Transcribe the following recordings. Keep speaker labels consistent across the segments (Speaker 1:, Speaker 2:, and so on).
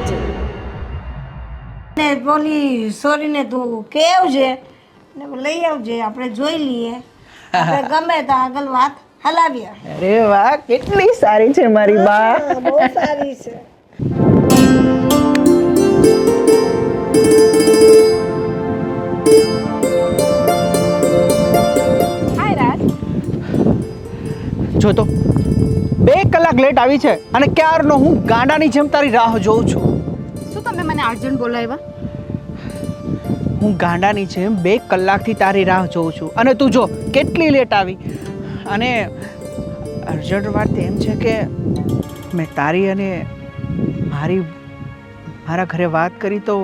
Speaker 1: છે.
Speaker 2: ને બોલી સોરીને તું કેવજે ને લઈ આવજે આપણે જોઈ લઈએ. આપણે ગમે તો આગળ વાત હલાવીએ.
Speaker 3: અરે વાહ કેટલી સારી છે મારી બા.
Speaker 2: બહુ સારી છે.
Speaker 3: જો તો. બે કલાક લેટ આવી છે અને ક્યારનો હું ગાંડાની જેમ તારી રાહ જોઉં છું?
Speaker 1: શું તમે મને અર્જન્ટ બોલાવ્યા?
Speaker 3: હું ગાંડાની જેમ બે કલાકથી તારી રાહ જોઉં છું. અને તું જો કેટલી લેટ આવી? અને અર્જન્ટ વાત એમ છે કે મેં તારી અને મારી મારા ઘરે વાત કરી તો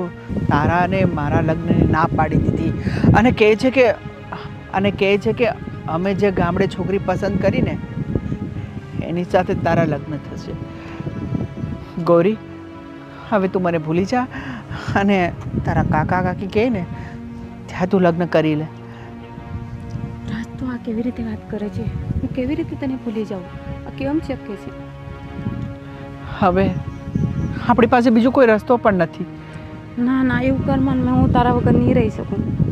Speaker 3: તારા અને મારા લગ્નની ના પાડી દીધી. અને કહે છે કે અને કહે છે કે અમે જે ગામડે છોકરી પસંદ કરીને એની સાથે તારા લગ્ન થશે. ગૌરી હવે તું મને ભૂલી જા અને તારા કાકા કાકી કહે ને ત્યાં તું લગ્ન કરી લે.
Speaker 1: તો આ કેવી રીતે વાત કરે છે? હું કેવી રીતે તને ભૂલી જાઉં? આ કેમ શક્ય છે?
Speaker 3: હવે આપણી પાસે બીજો કોઈ રસ્તો પણ નથી.
Speaker 1: ના ના એવું કર મન. હું તારા વગર નહીં રહી શકું.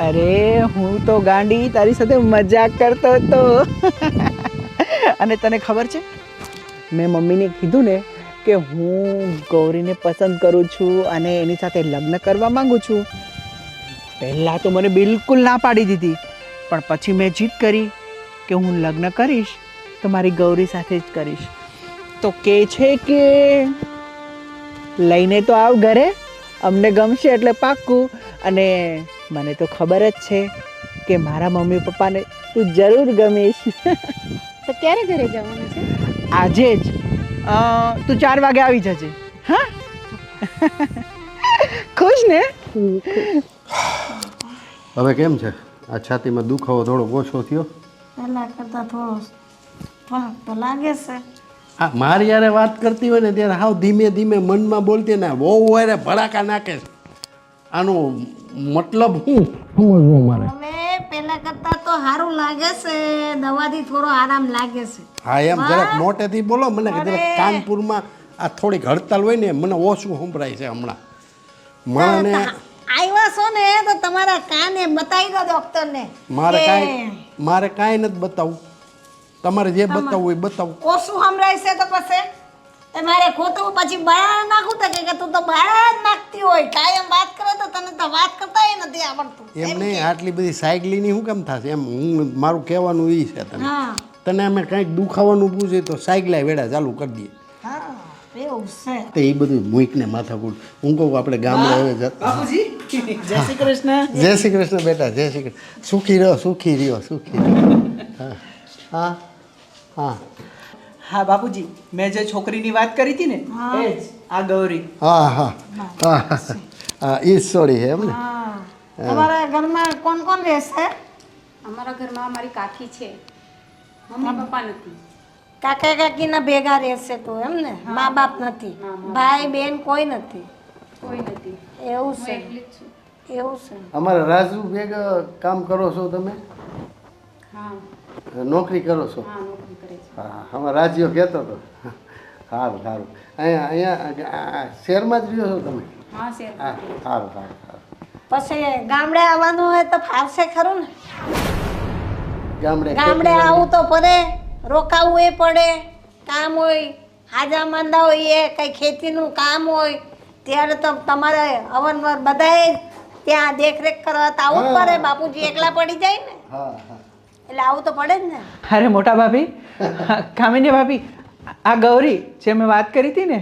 Speaker 3: અરે, હું તો ગાંડી, તારી સાથે મજાક કરતો હતો. અને તને ખબર છે, મેં મમ્મીને કીધું ને કે હું ગૌરીને પસંદ કરું છું અને એની સાથે લગ્ન કરવા માંગુ છું. પહેલાં તો મને બિલકુલ ના પાડી દીધી. પણ પછી મેં જીત કરી કે હું લગ્ન કરીશ તો મારી ગૌરી સાથે જ કરીશ. તો કે છે કે, લઈને તો આવ ઘરે. અમને ગમશે એટલે પાક્કું. અને મને તો ખબર જ છે કે મારા મમ્મી પપ્પાને તું જરૂર ગમીશ.
Speaker 1: તો ક્યારે ઘરે જવાનું છે?
Speaker 3: આજે જ. તું ચાર વાગે આવી જજે. હા? ખુશ ને?
Speaker 4: હવે કેમ છે? આ છાતીમાં દુખાવો થોડો ઓછો થયો?
Speaker 2: પહેલા કરતા થોડો ફરક તો લાગે છે.
Speaker 4: હા મારી યારે વાત કરતી હોય ને ત્યારે હાવ ધીમે ધીમે મનમાં બોલતી ને બહુ વારે ભડાકા નાખે છે. આનો મતલબ હું? સમજવું મારે.
Speaker 2: હવે પહેલા કરતા તો સારું લાગે છે. દવાથી થોડો આરામ લાગે છે.
Speaker 4: હા એમ જરાક મોટેથી બોલો મને કે જરાક કાનપુરમાં આ થોડીક હડતાલ હોય ને મને ઓછું સંભળાય છે હમણાં. મને
Speaker 2: આવ્યા છો ને તો તમારા કાને બતાવી દો ડોક્ટરને
Speaker 4: મારે કાંઈ મારે કાંઈ નથી બતાવવું. તમારે જે બતાવવું હોય બતાવું.
Speaker 2: ઓછું સંભળાય છે તો પછી? એ મારે ખોટું પછી બહાર નાખું તો કે તું તો બહાર જ નાખતી હોય. કાયમ વાત કરે તો તને તો વાત કરતા નથી આવડતું.
Speaker 4: એમ નહીં આટલી બધી સાયકલીની શું કેમ થશે? એમ હું મારું કહેવાનું એ છે તને. તને અમે કંઈક દુખાવાનું પૂછે તો સાયકલા વેડા ચાલુ કરી દઈએ.
Speaker 2: હા એવું છે.
Speaker 4: તો એ બધું મૂકને માથાકૂટ. હું કહું આપણે ગામડે હવે
Speaker 3: જય શ્રી કૃષ્ણ.
Speaker 4: જય શ્રી કૃષ્ણ બેટા જય શ્રી કૃષ્ણ. સુખી રહ્યો સુખી રહ્યો સુખી રહ્યો. હા. હા હા.
Speaker 3: હા બાપુજી મેં જે છોકરીની વાત કરી હતી ને એ જ આ ગૌરી.
Speaker 4: હા હા. હા હા. એ સોરી એમ ને?
Speaker 2: તમારા ઘરમાં કોણ કોણ રહેશે?
Speaker 1: અમારા ઘરમાં અમારી કાકી છે. મમ્મી પપ્પા નથી.
Speaker 2: કાકા કાકીના ભેગા રહેશે તો એમ ને? મા બાપ નથી. ભાઈ બેન કોઈ નથી.
Speaker 1: કોઈ નથી.
Speaker 2: એવું છું. એવું છે.
Speaker 4: અમારા રાજુ ભેગા કામ કરો છો તમે?
Speaker 1: હા.
Speaker 4: નોકરી કરો છો?
Speaker 1: હા નોકરી કરે
Speaker 4: અમારા રાજ્યો કહેતો હતો સારું સારું અહીંયા અહીંયા શહેરમાં જ રહ્યો છો તમે?
Speaker 1: હા
Speaker 4: સારું સારું સારું
Speaker 2: પછી ગામડે આવવાનું હોય તો ફાવશે ખરું ને?
Speaker 4: ગામડે
Speaker 2: ગામડે આવું તો પડે રોકાવું એ પડે કામ હોય હાજા માંદા હોય એ કઈ ખેતીનું કામ હોય ત્યારે તો તમારે અવનવર બધાએ ત્યાં દેખરેખ કરવા તો આવું જ પડે બાપુજી એકલા પડી જાય ને?
Speaker 4: હા હા.
Speaker 2: એટલે આવું તો પડે જ ને.
Speaker 3: અરે મોટા ભાભી કામિની ભાભી આ ગૌરી જે મેં વાત કરી હતી ને.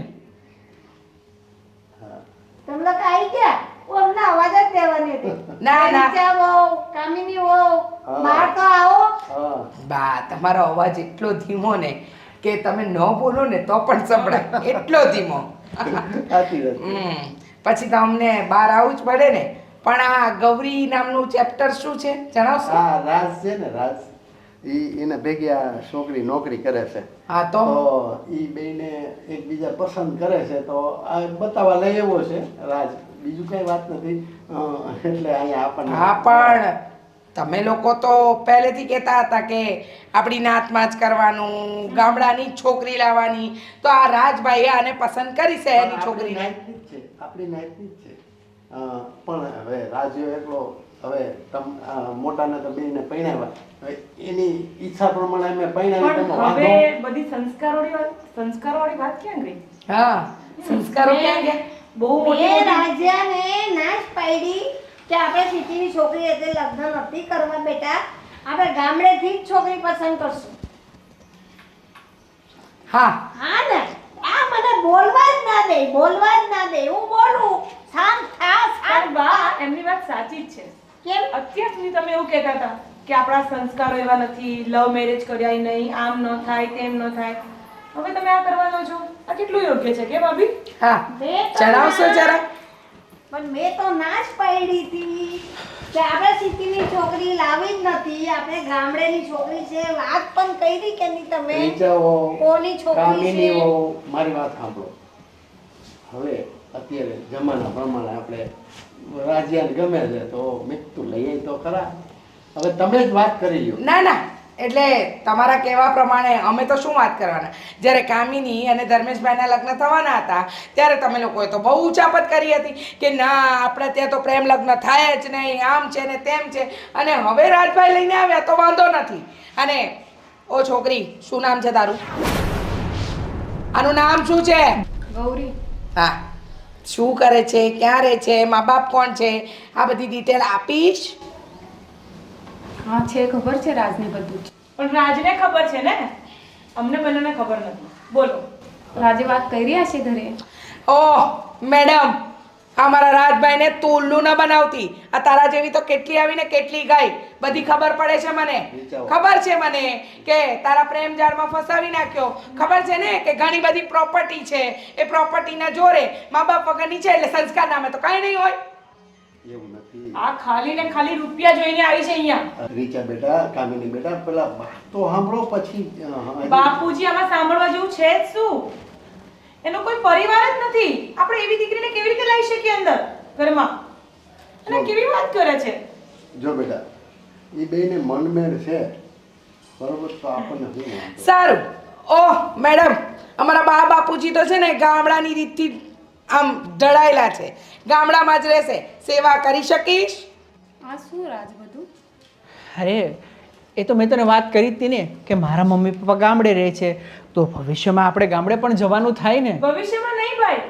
Speaker 2: તમે લોકો આવી ગયા? હું અમને અવાજ જ દેવાની હતી.
Speaker 5: ના, ના.
Speaker 2: નીચે કામિની હો. બહાર તો આવો.
Speaker 5: બા તમારો અવાજ એટલો ધીમો ને કે તમે ન બોલો ને તો પણ સંભળાય. એટલો ધીમો. હમ. પછી તો અમને બહાર આવવું જ પડે ને. પણ આ ગૌરી નામનું ચેપ્ટર શું છે? જણાવશો?
Speaker 4: હા રાજ છે ને રાજ. ઈ એને ભેગી આ છોકરી નોકરી કરે છે.
Speaker 5: હા તો?
Speaker 4: ઈ બેને એકબીજા પસંદ કરે છે. તો આ બતાવવા લઈ આવ્યો છે રાજ. બીજું કઈ વાત નથી. એટલે અહીંયા આપણને
Speaker 5: હા પણ તમે લોકો તો પહેલેથી કહેતા હતા કે આપણી નાતમાં જ કરવાનું ગામડાની છોકરી લાવવાની. તો આ રાજભાઈએ આને પસંદ કરી છે
Speaker 4: એની
Speaker 5: છોકરીને?
Speaker 4: છે આપણી નાતની જ છે. પણ હવે રાજ્ય એટલો હવે મોટાને તો બેને પરણાવ્યા. એની ઈચ્છા પ્રમાણે અમે પરણાવી તમે વાંધો.
Speaker 6: બધી સંસ્કારોની વાત સંસ્કારોવાળી વાત ક્યાં ગઈ?
Speaker 5: હા સંસ્કારો ક્યાં ગયા?
Speaker 6: બહુ મોટી
Speaker 2: રાજાને નાશ પાડી કે આપણે સિટીની છોકરી એટલે લગ્ન નથી કરવા બેટા. આપણે ગામડેથી જ છોકરી પસંદ કરશું.
Speaker 5: હા.
Speaker 2: હા ને? આ મને બોલવા જ ના દે બોલવા જ ના દે હું બોલું. શાંત થા શાંત
Speaker 6: બા એમની વાત સાચી જ છે.
Speaker 2: કેમ?
Speaker 6: અત્યાર સુધી તમે એવું કહેતા હતા કે આપણા સંસ્કારો એવા નથી લવ મેરેજ કર્યા નહીં આમ ન થાય તેમ ન થાય. હવે તમે આ કરવાનો છો. આ કેટલું યોગ્ય છે કે ભાભી?
Speaker 5: હા જણાવશો જરા.
Speaker 2: પણ મેં તો નાશ પાડી હતી. કે આપણે સિટીની છોકરી લાવી જ નથી આપણે ગામડેની છોકરી છે વાત પણ કરી કે નહીં તમે? કોની છોકરી છે?
Speaker 4: મારી વાત સાંભળો. હવે અત્યારે જમાના પ્રમાણે આપણે રાજ્યાને ગમે છે તો મેં લઈએ તો ખરા. હવે તમે જ વાત કરી લ્યો.
Speaker 5: ના ના. એટલે તમારા કહેવા પ્રમાણે અમે તો શું વાત કરવાના? જ્યારે કામિની અને ધર્મેશભાઈના લગ્ન થવાના હતા ત્યારે તમે લોકોએ તો બહુ ઉચાપત કરી હતી કે ના આપણે ત્યાં તો પ્રેમ લગ્ન થાય જ નહીં આમ છે ને તેમ છે. અને હવે રાજભાઈ લઈને આવ્યા તો વાંધો નથી. અને ઓ છોકરી શું નામ છે તારું? આનું નામ શું છે?
Speaker 1: ગૌરી.
Speaker 5: હા. શું કરે છે? ક્યાં રહે છે? મા બાપ કોણ છે? આ બધી ડિટેલ આપીશ?
Speaker 1: હા છે ખબર છે રાજને બધું જ.
Speaker 6: પણ રાજને ખબર છે ને? અમને બંનેને ખબર નથી. બોલો.
Speaker 1: રાજે વાત કરી રહ્યા છે ઘરે?
Speaker 5: ઓહ મેડમ અમારા રાજભાઈને તું ઉલ્લુ ન બનાવતી. આ તારા જેવી તો કેટલી આવીને કેટલી ગઈ બધી ખબર પડે છે મને. ખબર છે મને કે તારા પ્રેમ જાળમાં ફસાવી નાખ્યો. ખબર છે ને કે ઘણી બધી પ્રોપર્ટી છે. એ પ્રોપર્ટીના જોરે મા બાપ વગરની છે એટલે સંસ્કાર નામે તો કાંઈ નહીં હોય.
Speaker 6: આ ખાલી ને ખાલી રૂપિયા જોઈને આવી છે અહીંયા.
Speaker 4: રીચા બેટા કામિની બેટા પેલા વાત તો સાંભળો પછી
Speaker 6: બાપુજી આમાં સાંભળવા જેવું છે જ શું? એનો કોઈ પરિવાર જ નથી. આપણે એવી દીકરીને કેવી રીતે લાવી શકીએ અંદર ઘરમાં? અને કેવી વાત કરે છે?
Speaker 4: જો બેટા એ બેને મનમેળ છે. બરોબર તો આપણને શું
Speaker 5: સારું. ઓહ મેડમ અમારા બા બાપુજી તો છે ને ગામડાની રીતથી આમ ઢળાયેલા છે. ગામડામાં જ રહેશે. સેવા કરી શકીશ?
Speaker 1: આ શું રાજ બધું?
Speaker 3: અરે એ તો મેં તને વાત કરી હતી ને કે મારા મમ્મી પપ્પા ગામડે રહે છે. તો ભવિષ્યમાં આપણે ગામડે પણ જવાનું થાય ને?
Speaker 6: ભવિષ્યમાં નહીં ભાઈ.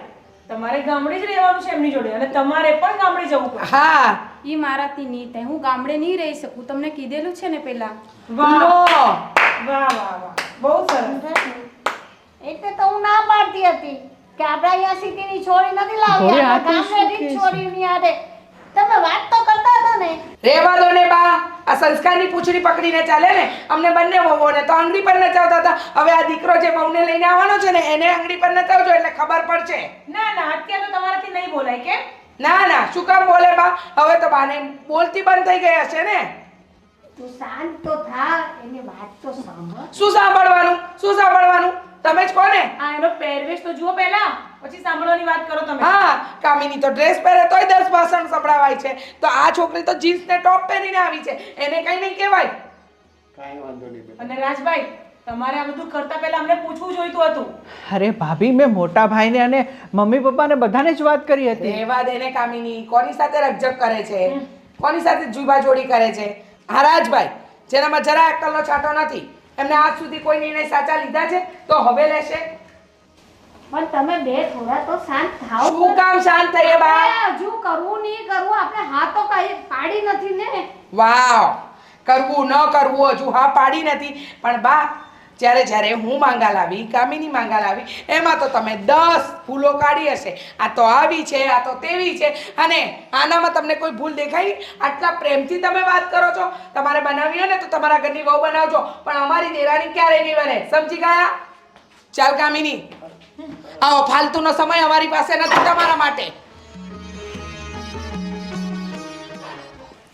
Speaker 6: તમારે ગામડે જ રહેવાનું છે એમની જોડે. અને તમારે પણ ગામડે જવું પડે.
Speaker 5: હા.
Speaker 1: એ મારાથી નહીં થાય હું ગામડે નહીં રહી શકું. તમને કીધેલું છે ને પહેલા
Speaker 6: વાહ. વાહ વાહ વાહ બહુ સરસ
Speaker 2: એટલે તો હું ના પાડતી હતી કે આપણે અહીંયા સિટીની છોરી નથી લાવી
Speaker 3: ઘોડે
Speaker 2: આપણે
Speaker 3: હાથે શું
Speaker 2: ગામડેની
Speaker 3: કહે
Speaker 2: જ
Speaker 3: છે?
Speaker 2: છોરીની હાથે તમે વાત તો કરતા હતા ને.
Speaker 5: રેવા દો ને બા. આ સંસ્કારની પૂંછડી પકડીને ચાલે ને. અમને બંને વહુઓને તો આંગળી પર નચાવતા હતા. હવે આ દીકરો જે વહુને લઈને આવવાનો છે ને એને આંગળી પર નચાવજો એટલે ખબર પડશે.
Speaker 6: ના ના અત્યારે તો તમારાથી નહીં બોલાય કે
Speaker 5: ના ના શું કામ બોલે બા? હવે તો બાને બોલતી બંધ થઈ ગઈ હશે ને.
Speaker 2: તું શાંત તો થા એની વાત તો સાંભળ.
Speaker 5: શું સાંભળવાનું? શું સાંભળવાનું? તમે જ કોને?
Speaker 6: આ એનો પહેરવેશ તો જુઓ પહેલા. પછી સાંભળવાની વાત કરો તમે.
Speaker 5: હા કામિની તો ડ્રેસ પહેરે તોય દસ ભાષણ સંભળાવાય છે. તો આ છોકરી તો જીન્સ ને ટોપ પહેરીને આવી છે. એને કઈ નહીં કહેવાય.
Speaker 4: કાંઈ વાંધો નહીં
Speaker 6: અને રાજભાઈ તમારે આ બધું કરતા પહેલા અમને પૂછવું જોઈતું હતું.
Speaker 3: અરે ભાભી મેં મોટા ભાઈને અને મમ્મી પપ્પાને બધાને જ વાત કરી હતી.
Speaker 5: રહેવા દે એને કામિની કોની સાથે રજક કરે છે? કોની સાથે જુબા જોડી કરે છે? હા રાજભાઈ જેનામાં જરા અક્કલનો છાંટો નથી. એમને આજ સુધી કોઈ નિર્ણય સાચા લીધા છે? તો હવે લેશે.
Speaker 2: પણ તમે બે થોડા તો શાંત થાઓ.
Speaker 5: શું કામ શાંત થઈએ બા?
Speaker 2: હજુ કરવું નહીં કરવું. આપણે હા તો કાઈ પાડી નથી ને.
Speaker 5: વાવ. કરવું ન કરવું હજુ હા પાડી નથી. પણ બા જ્યારે જ્યારે હું માંગા લાવી કામિની માંગા લાવી એમાં તો તમે દસ ભૂલો કાઢી હશે. આ તો આવી છે આ તો તેવી છે. અને આનામાં તમને કોઈ ભૂલ દેખાઈ આટલા પ્રેમથી તમે વાત કરો છો. તમારે બનાવી હોય ને તો તમારા ઘરની વહુ બનાવજો. પણ અમારી દેરાણી ક્યારેય નહીં બને. સમજી ગયા? ચાલ કામિની. આવો ફાલતુનો સમય અમારી પાસે નથી તમારા માટે.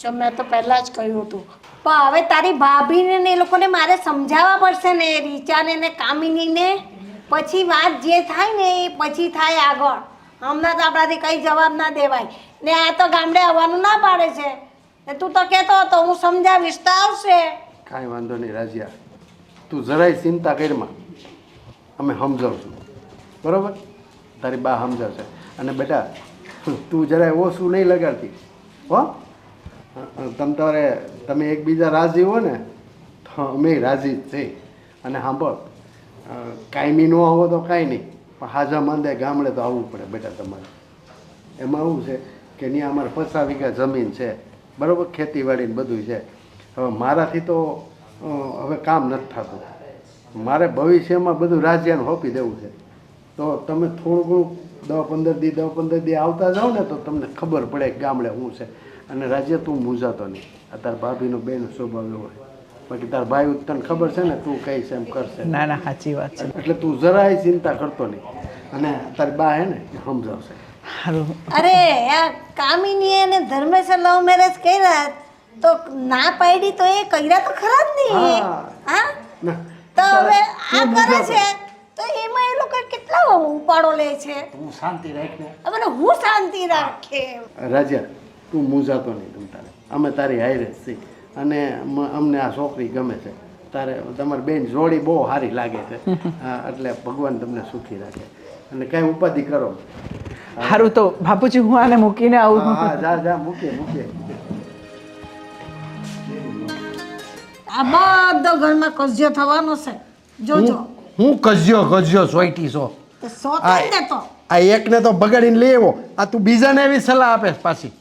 Speaker 2: જો મેં તો પહેલા જ કહ્યું હતું. પણ હવે તારી ભાભીને ને એ લોકોને મારે સમજાવવા પડશે ને રીચાને ને કામિનીને. પછી વાત જે થાય ને એ પછી થાય આગળ. હમણાં તો આપણાથી કંઈ જવાબ ના દેવાય. ને આ તો ગામડે આવવાનું ના પાડે છે. ને તું તો કહેતો હતો હું સમજાવીશ તો આવશે.
Speaker 4: કાંઈ વાંધો નહીં રાજીયા. તું જરાય ચિંતા કરમાં અમે સમજાવશું. બરાબર? તારી બા સમજાવશે. અને બેટા, તું જરાય ઓછું નહીં લગાડતી. હો? તમ તારે, તમે એકબીજા રાજી હો ને તો અમે રાજી જ છીએ. અને સાંભળ કાયમી ન આવો તો કાંઈ નહીં, પણ હાજા માંદે ગામડે તો આવવું પડે બેટા તમારે. એમાં એવું છે કે ત્યાં અમારે પચાસ વીઘા જમીન છે. બરાબર? ખેતીવાડીને બધું છે. હવે મારાથી તો હવે કામ નથી થતું. મારે ભવિષ્યમાં બધું રાજ્યને સોંપી દેવું છે. તો તમે થોડું ઘણું દસ પંદર દી દસ પંદર દી આવતા જાઓ ને તો તમને ખબર પડે કે ગામડે શું છે. અને રાજ્ય તું મૂંઝાતો નહીં. આ તાર ભાભીનો બેનો સ્વભાવ એવો હોય બાકી તાર ભાઈ તને ખબર છે ને તું કહીશ એમ કરશે.
Speaker 3: ના ના સાચી વાત છે.
Speaker 4: એટલે તું જરાય ચિંતા કરતો નહીં. અને તારી બા હે ને એ સમજાવશે.
Speaker 2: અરે આ કામિની એને ધર્મેશ લવ મેરેજ કર્યા તો ના પાડી તો એ કર્યા તો ખરા જ નહીં.
Speaker 4: હા.
Speaker 2: હા? તો હવે આ કરે છે. તો એમાં એ લોકો કેટલા ઉપાડો લે છે?
Speaker 4: તું શાંતિ રાખને
Speaker 2: હવે હું શાંતિ રાખે
Speaker 4: રાજા તું મૂંઝાતો નહીં તારે. અમે તારી હાઈરે છીએ. અને અમને આ છોકરી ગમે છે. તારે તમારી બેન જોડી બહુ સારી લાગે છે. હા, એટલે ભગવાન તમને સુખી રાખે. અને કાંઈ ઉપાધિ કરો.
Speaker 3: સારું તો બાપુજી હું આને મૂકીને આવું.
Speaker 4: હા જા જા મૂકે મૂકે.
Speaker 2: આ બધો ઘરમાં કજ્યો થવાનો છે. જોજો.
Speaker 4: હું કજ્યો કજ્યો
Speaker 2: સોયટી સો
Speaker 4: આ એકને તો બગાડીને લઈ આવ્યો. આ તું બીજાને એવી સલાહ આપે પાછી.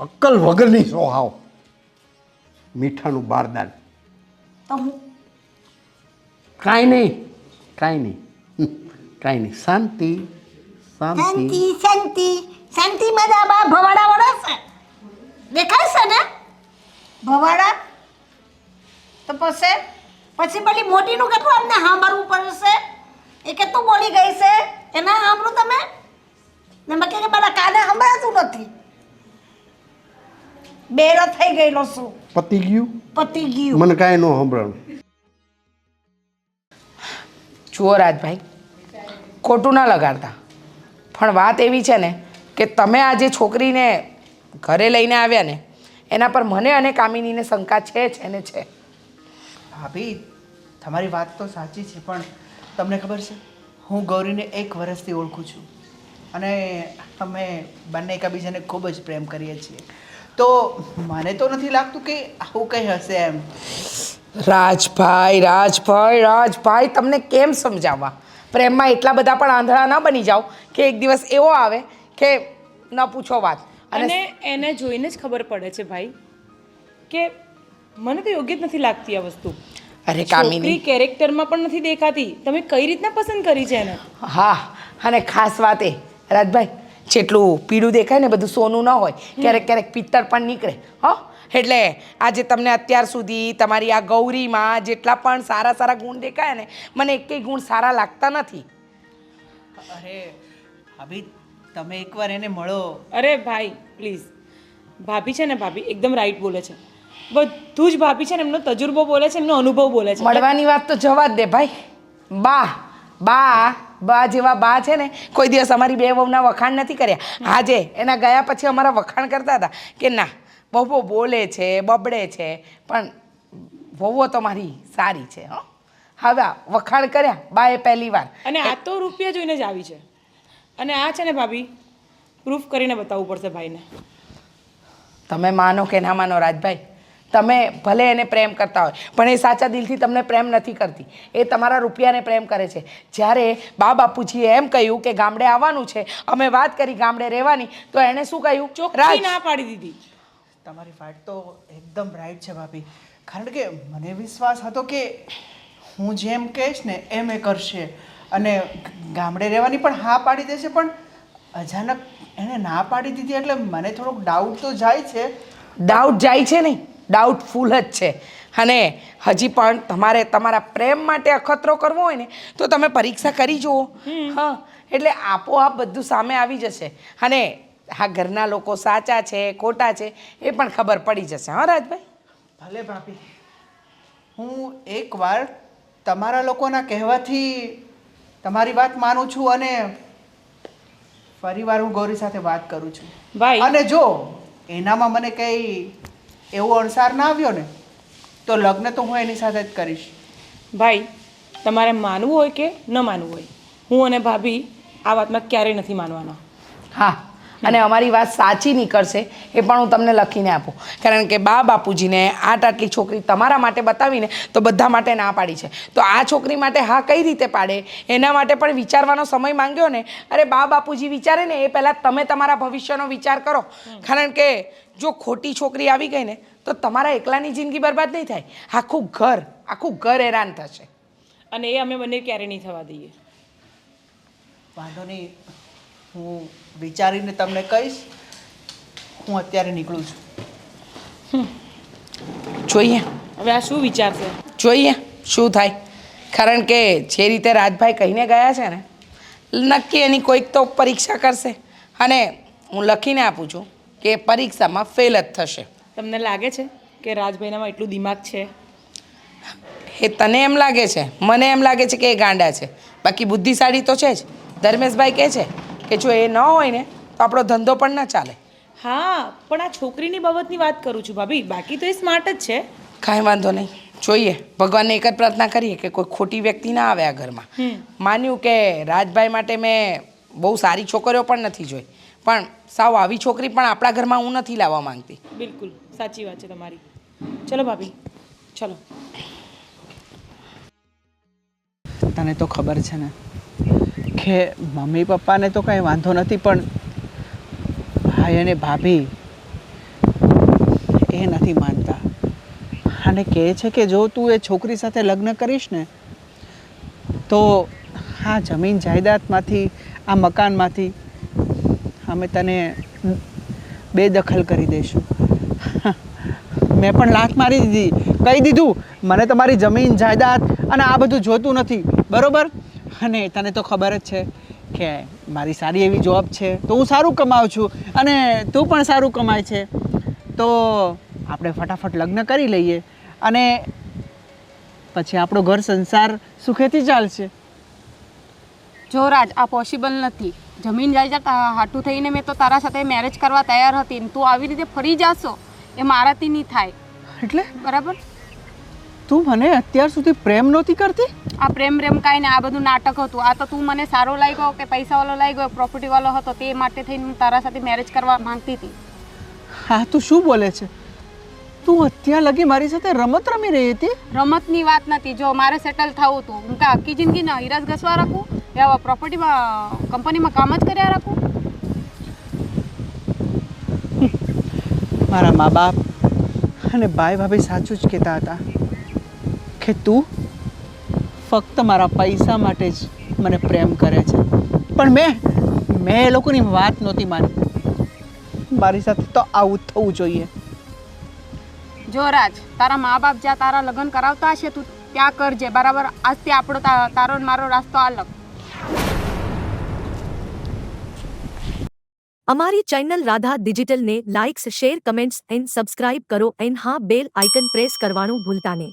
Speaker 4: અક્કલ વગરની સો હાવ. મીઠાનું બારદાન. કાંઈ નહીં કાંઈ નહીં. કાંઈ નહીં. શાંતિ શાંતિ.
Speaker 2: શાંતિ શાંતિ. શાંતિમાં બા ભવાડા વળાશે દેખાય છે ને? ભવાડા? તો પછી? પછી પેલી મોટીનું કેટલું અમને સાંભળવું પડશે? એ કેટલું બોલી ગઈ છે. એના સાંભળું તમે? ને મેં કે મારા કાને સાંભળાતું નથી. બેરો થઈ ગયેલો છું.
Speaker 4: પતી ગયું?
Speaker 2: પતી ગયું.
Speaker 4: મને કાંઈ ન સંભળાણું
Speaker 5: જુઓ રાજભાઈ ખોટું ના લગાડતા. પણ વાત એવી છે ને કે તમે આ જે છોકરીને ઘરે લઈને આવ્યા ને એના પર મને અને કામિનીને શંકા છે જ એને છે.
Speaker 3: ભાભી તમારી વાત તો સાચી છે પણ તમને ખબર છે હું ગૌરીને એક વર્ષથી ઓળખું છું અને અમે બંને એકબીજાને ખૂબ જ પ્રેમ કરીએ છીએ. તો મને તો નથી લાગતું કે આવું કંઈ હશે એમ.
Speaker 5: રાજભાઈ રાજભાઈ રાજભાઈ તમને કેમ સમજાવવા? પ્રેમમાં એટલા બધા પણ આંધળા ન બની જાઓ કે એક દિવસ એવો આવે કે ન પૂછો વાત. અને
Speaker 6: અને એને જોઈને જ ખબર પડે છે ભાઈ કે મને તો યોગ્ય જ નથી લાગતી આ વસ્તુ.
Speaker 5: અરે કામિની.
Speaker 6: કેરેક્ટરમાં પણ નથી દેખાતી. તમે કઈ રીતના પસંદ કરી છે એને?
Speaker 5: હા અને ખાસ વાત એ રાજભાઈ જેટલું પીળું દેખાય ને બધું સોનું ન હોય ક્યારેક ક્યારેક પિત્તળ પણ નીકળે હો? એટલે આજે તમને અત્યાર સુધી તમારી આ ગૌરીમાં જેટલા પણ સારા સારા ગુણ દેખાય ને મને એકેય ગુણ સારા લાગતા નથી.
Speaker 3: અરે ભાભી તમે એકવાર એને મળો.
Speaker 6: અરે ભાઈ પ્લીઝ. ભાભી છે ને ભાભી એકદમ રાઈટ બોલે છે. બધું જ ભાભી છે ને એમનો તજુર્બો બોલે છે એમનો અનુભવ બોલે છે.
Speaker 5: મળવાની વાત તો જવા જ દે ભાઈ. બા બા બા જેવા બા છે ને કોઈ દિવસ અમારી બે વહુના વખાણ નથી કર્યા. આજે એના ગયા પછી અમારા વખાણ કરતા હતા કે ના બહુ બોલે છે બબડે છે પણ વહુઓ તો મારી સારી છે હો. હવે વખાણ કર્યા બાએ પહેલી વાર.
Speaker 6: અને આ તો રૂપિયા જોઈને જ આવી છે. અને આ છે ને ભાભી પ્રૂફ કરીને બતાવવું પડશે ભાઈને.
Speaker 5: તમે માનો કે ના માનો રાજભાઈ તમે ભલે એને પ્રેમ કરતા હોય પણ એ સાચા દિલથી તમને પ્રેમ નથી કરતી. એ તમારા રૂપિયાને પ્રેમ કરે છે. જ્યારે બા બાપુજીએ એમ કહ્યું કે ગામડે આવવાનું છે અમે વાત કરી ગામડે રહેવાની તો એણે શું કહ્યું?
Speaker 6: ચોખ્ખી ના પાડી દીધી.
Speaker 3: તમારી વાત તો એકદમ રાઈટ છે ભાભી. કારણ કે મને વિશ્વાસ હતો કે હું જેમ કહીશ ને એમ એ કરશે. અને ગામડે રહેવાની પણ હા પાડી દેશે પણ અચાનક એણે ના પાડી દીધી એટલે મને થોડોક ડાઉટ તો જાય છે.
Speaker 5: ડાઉટ જાય છે નહીં. ડાઉટફુલ જ છે. અને હજી પણ તમારે તમારા પ્રેમ માટે અખતરો કરવો હોય ને તો તમે પરીક્ષા કરી જુઓ. હા એટલે આપોઆપ બધું સામે આવી જશે. અને હા ઘરના લોકો સાચા છે ખોટા છે એ પણ ખબર પડી જશે. હા રાજભાઈ?
Speaker 3: ભલે ભાભી. હું એકવાર તમારા લોકોના કહેવાથી તમારી વાત માનું છું અને ફરીવાર હું ગૌરી સાથે વાત કરું છું.
Speaker 6: ભાઈ.
Speaker 3: અને જો એનામાં મને કંઈ એવો અણસાર ના આવ્યો ને તો લગ્ન તો હું એની સાથે જ કરીશ.
Speaker 6: ભાઈ તમારે માનવું હોય કે ન માનવું હોય? હું અને ભાભી આ વાતમાં ક્યારેય નથી માનવાના.
Speaker 5: હા અને અમારી વાત સાચી નીકળશે એ પણ હું તમને લખીને આપું. કારણ કે બા બાપુજીને આટ આટલી છોકરી તમારા માટે બતાવીને તો બધા માટે ના પાડી છે. તો આ છોકરી માટે હા કઈ રીતે પાડે? એના માટે પણ વિચારવાનો સમય માંગ્યો ને? અરે બા બાપુજી વિચારે ને એ પહેલાં તમે તમારા ભવિષ્યનો વિચાર કરો. કારણ કે જો ખોટી છોકરી આવી ગઈ ને તો તમારા એકલાની જિંદગી બરબાદ નહીં થાય. આખું ઘર આખું ઘર હેરાન થશે.
Speaker 6: અને એ અમે બંને ક્યારેય નહીં થવા દઈએ.
Speaker 3: વાંધો નહીં. હું વિચારીને તમને કહીશ હું અત્યારે નીકળું છું.
Speaker 5: જોઈએ.
Speaker 6: હવે આ શું વિચારશે
Speaker 5: જોઈએ શું થાય. કારણ કે જે રીતે રાજભાઈ કહીને ગયા છે ને નક્કી એની કોઈક તો પરીક્ષા કરશે. અને હું લખીને આપું છું. કે પરીક્ષામાં ફેલ જ થશે.
Speaker 6: તમને લાગે છે કે રાજભાઈનામાં એટલું દિમાગ છે?
Speaker 5: એ તને એમ લાગે છે? મને એમ લાગે છે કે એ ગાંડા છે. બાકી બુદ્ધિશાળી તો છે જ. ધર્મેશભાઈ કહે છે કે જો એ ન હોય ને તો આપણો ધંધો પણ ના ચાલે.
Speaker 6: હા પણ આ છોકરીની બાબતની વાત કરું છું ભાભી. બાકી તો એ સ્માર્ટ જ છે.
Speaker 5: કાંઈ વાંધો નહીં. જોઈએ. ભગવાનને એક જ પ્રાર્થના કરીએ કે કોઈ ખોટી વ્યક્તિ ના આવે આ ઘરમાં. માન્યું કે રાજભાઈ માટે મેં બહુ સારી છોકરીઓ પણ નથી જોઈ. પણ સાવ આવી છોકરી પણ આપણા ઘરમાં હું નથી લાવવા માંગતી.
Speaker 6: બિલકુલ સાચી વાત છે તમારી. ચલો ભાભી ચલો.
Speaker 3: તને તો ખબર છે ને કે મમ્મી પપ્પાને તો કાંઈ વાંધો નથી પણ ભાઈ અને ભાભી એ નથી માનતા. અને કહે છે કે જો તું એ છોકરી સાથે લગ્ન કરીશ ને તો આ જમીન જાયદાદમાંથી આ મકાનમાંથી અમે તને બેદખલ કરી દઈશું. મેં પણ લાત મારી દીધી. કહી દીધું, મને તમારી જમીન, જાયદાદ અને આ બધું જોતું નથી. બરાબર? અને તને તો ખબર જ છે કે મારી સારી એવી જોબ છે. તો હું સારું કમાઉં છું અને તું પણ સારું કમાય છે. તો આપણે ફટાફટ લગ્ન કરી લઈએ અને પછી આપણો ઘર સંસાર સુખેથી ચાલશે.
Speaker 1: જો રાજ આ પોસિબલ નથી. જમીન આ હાટું થઈને મેં તો તારા સાથે મેરેજ કરવા તૈયાર હતી ને તું આવી રીતે ફરી જાશો એ મારાથી નહીં થાય.
Speaker 3: એટલે?
Speaker 1: બરાબર?
Speaker 3: તું મને અત્યાર સુધી પ્રેમ નહોતી કરતી?
Speaker 1: આ પ્રેમ પ્રેમ કાંઈ ને આ બધું નાટક હતું. આ તો તું મને સારો લાગ્યો કે પૈસાવાળો લાગ્યો પ્રોપર્ટીવાળો હતો તે માટે થઈને હું તારા સાથે મેરેજ કરવા માંગતી હતી.
Speaker 3: હા તું શું બોલે છે? તું અત્યાર લગી મારી સાથે રમત રમી રહી હતી?
Speaker 1: રમતની વાત નથી. જો મારે સેટલ થવું હતું હું કાં આખી જિંદગી હિરાજ ઘસવા રાખું? યા પ્રોપર્ટીમાં કંપનીમાં કામ જ કર્યા રાખું.
Speaker 3: મારા મા બાપ અને ભાઈ ભાભી સાચું જ કહેતા હતા કે તું ફક્ત મારા પૈસા માટે જ મને પ્રેમ કરે છે. પણ મેં મેં એ લોકોની વાત નહોતી માની. મારી સાથે તો આવું થવું જોઈએ.
Speaker 1: જો રાજ તારા મા બાપ જ્યાં તારા લગ્ન કરાવતા હશે તું ત્યાં કરજે બરાબર? આજથી આપણો તારો મારો રાસ્તો અલગ.
Speaker 7: અમારી channel Radha ડિજિટલને likes, share, comments and subscribe કરો એન્ડ હા, બેલ આઇકન પ્રેસ કરવાનું ભૂલતા નહીં.